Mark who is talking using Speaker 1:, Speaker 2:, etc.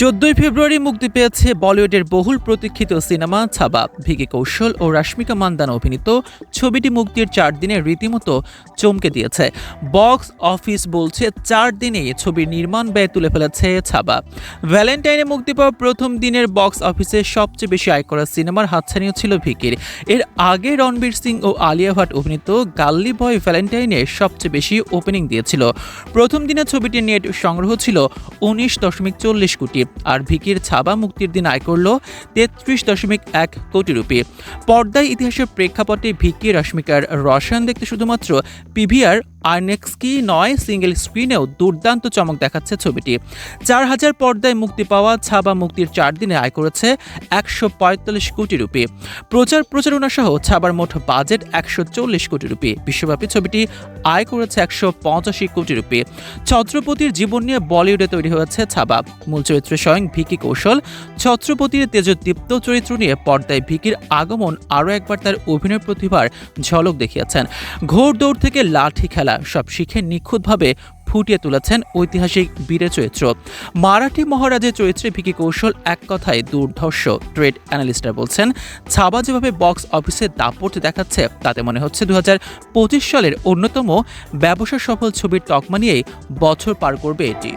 Speaker 1: চোদ্দই ফেব্রুয়ারি মুক্তি পেয়েছে বলিউডের বহুল প্রতীক্ষিত সিনেমা ছাবা ভিকি কৌশল ও রাশ্মিকা মান্দানা অভিনীত ছবিটি মুক্তির চার দিনে রীতিমতো চমকে দিয়েছে। বক্স অফিস বলছে চার দিনে ছবির নির্মাণ ব্যয় তুলে ফেলেছে ছাবা ভ্যালেন্টাইনে মুক্তি পাওয়া প্রথম দিনের বক্স অফিসে সবচেয়ে বেশি আয় করা সিনেমার হাতছানিও ছিল ভিকির। এর আগে রণবীর সিং ও আলিয়া ভাট অভিনীত গাল্লি বয় ভ্যালেন্টাইনে সবচেয়ে বেশি ওপেনিং দিয়েছিল। প্রথম দিনে ছবিটির নেট সংগ্রহ ছিল উনিশ দশমিক চল্লিশ কোটি। আর ভিকির ছাবা মুক্তির দিন আয় করল তেত্রিশ দশমিক এক কোটি রুপি। পর্দায় ইতিহাসের প্রেক্ষাপটে ভিকি রশ্মিকার রসায়ন দেখতে শুধুমাত্র পিভিআর আর্নেক্সকি নয়, সিঙ্গেল স্ক্রিনেও দুর্দান্ত চমক দেখাচ্ছে ছবিটি। চার হাজার পর্দায় মুক্তি পাওয়া ছাবা মুক্তির চার দিনে আয় করেছে একশো পঁয়তাল্লিশ কোটি রুপি। প্রচার প্রচারণা সহ ছাবার মোট বাজেট একশো চল্লিশ কোটি রুপি। বিশ্বব্যাপী ছবিটি আয় করেছে একশো পঁচাশি কোটি রুপি। ছত্রপতির জীবন নিয়ে বলিউডে তৈরি হয়েছে ছাবা। মূল চরিত্রে স্বয়ং ভিকি কৌশল, ছত্রপতির তেজদীপ্ত চরিত্র নিয়ে পর্দায় ভিকির আগমন আরও একবার তার অভিনয় প্রতিভার ঝলক দেখিয়েছেন। ঘোড়দৌড় থেকে লাঠি খেলা সব শিখে নিখুঁতভাবে ফুটিয়ে তুলেছেন ঐতিহাসিক বীরের চরিত্র। মারাঠি মহারাজের চরিত্রে ভিকি কৌশল এক কথায় দুর্ধর্ষ, ট্রেড অ্যানালিস্টরা বলছেন, ছাবা যেভাবে বক্স অফিসে দাপট দেখাচ্ছে, তাতে মনে হচ্ছে দু হাজার পঁচিশ সালের অন্যতম ব্যবসা সফল ছবির তকমা নিয়েই বছর পার করবে এটি।